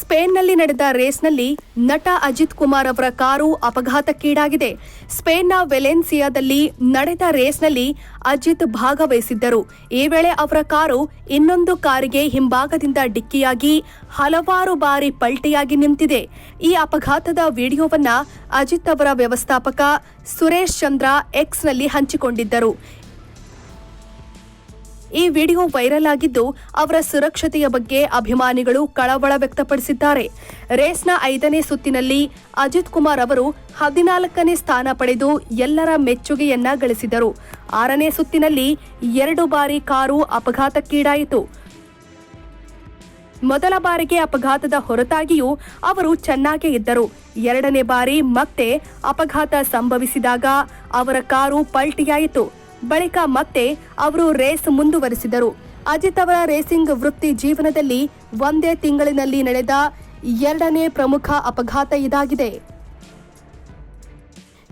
ಸ್ಪೇನ್ನಲ್ಲಿ ನಡೆದ ರೇಸ್ನಲ್ಲಿ ನಟ ಅಜಿತ್ ಕುಮಾರ್ ಅವರ ಕಾರು ಅಪಘಾತಕ್ಕೀಡಾಗಿದೆ. ಸ್ಪೇನ್ನ ವೆಲೆನ್ಸಿಯಾದಲ್ಲಿ ನಡೆದ ರೇಸ್ನಲ್ಲಿ ಅಜಿತ್ ಭಾಗವಹಿಸಿದ್ದರು. ಈ ವೇಳೆ ಅವರ ಕಾರು ಇನ್ನೊಂದು ಕಾರಿಗೆ ಹಿಂಭಾಗದಿಂದ ಡಿಕ್ಕಿಯಾಗಿ ಹಲವಾರು ಬಾರಿ ಪಲ್ಟಿಯಾಗಿ ನಿಂತಿದೆ. ಈ ಅಪಘಾತದ ವಿಡಿಯೋವನ್ನ ಅಜಿತ್ ಅವರ ವ್ಯವಸ್ಥಾಪಕ ಸುರೇಶ್ ಚಂದ್ರ ಎಕ್ಸ್ನಲ್ಲಿ ಹಂಚಿಕೊಂಡಿದ್ದರು. ಈ ವಿಡಿಯೋ ವೈರಲ್ ಆಗಿದ್ದು, ಅವರ ಸುರಕ್ಷತೆಯ ಬಗ್ಗೆ ಅಭಿಮಾನಿಗಳು ಕಳವಳ ವ್ಯಕ್ತಪಡಿಸಿದ್ದಾರೆ. ರೇಸ್ನ ಐದನೇ ಸುತ್ತಿನಲ್ಲಿ ಅಜಿತ್ ಕುಮಾರ್ ಅವರು ಹದಿನಾಲ್ಕನೇ ಸ್ಥಾನ ಪಡೆದು ಎಲ್ಲರ ಮೆಚ್ಚುಗೆಯನ್ನ ಗಳಿಸಿದರು. ಆರನೇ ಸುತ್ತಿನಲ್ಲಿ ಎರಡು ಬಾರಿ ಕಾರು ಅಪಘಾತಕ್ಕೀಡಾಯಿತು. ಮೊದಲ ಬಾರಿಗೆ ಅಪಘಾತದ ಹೊರತಾಗಿಯೂ ಅವರು ಚೆನ್ನಾಗೇ ಇದ್ದರು. ಎರಡನೇ ಬಾರಿ ಮತ್ತೆ ಅಪಘಾತ ಸಂಭವಿಸಿದಾಗ ಅವರ ಕಾರು ಪಲ್ಟಿಯಾಯಿತು. ಬಳಿಕ ಮತ್ತೆ ಅವರು ರೇಸ್ ಮುಂದುವರಿಸಿದರು. ಅಜಿತ್ ಅವರ ರೇಸಿಂಗ್ ವೃತ್ತಿ ಜೀವನದಲ್ಲಿ ಒಂದೇ ತಿಂಗಳಿನಲ್ಲಿ ನಡೆದ ಎರಡನೇ ಪ್ರಮುಖ ಅಪಘಾತ ಇದಾಗಿದೆ.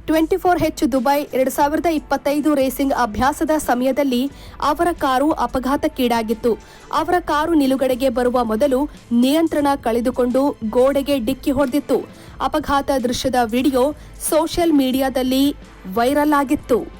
ಟ್ವೆಂಟಿ ಫೋರ್ ಹೆಚ್ ದುಬೈ ಎರಡು ಸಾವಿರದ ಇಪ್ಪತ್ತೈದು ರೇಸಿಂಗ್ ಅಭ್ಯಾಸದ ಸಮಯದಲ್ಲಿ ಅವರ ಕಾರು ಅಪಘಾತಕ್ಕೀಡಾಗಿತ್ತು. ಅವರ ಕಾರು ನಿಲುಗಡೆಗೆ ಬರುವ ಮೊದಲು ನಿಯಂತ್ರಣ ಕಳೆದುಕೊಂಡು ಗೋಡೆಗೆ ಡಿಕ್ಕಿ ಹೊಡೆದಿತ್ತು. ಅಪಘಾತ ದೃಶ್ಯದ ವಿಡಿಯೋ ಸೋಷಿಯಲ್ ಮೀಡಿಯಾದಲ್ಲಿ ವೈರಲ್ ಆಗಿತ್ತು.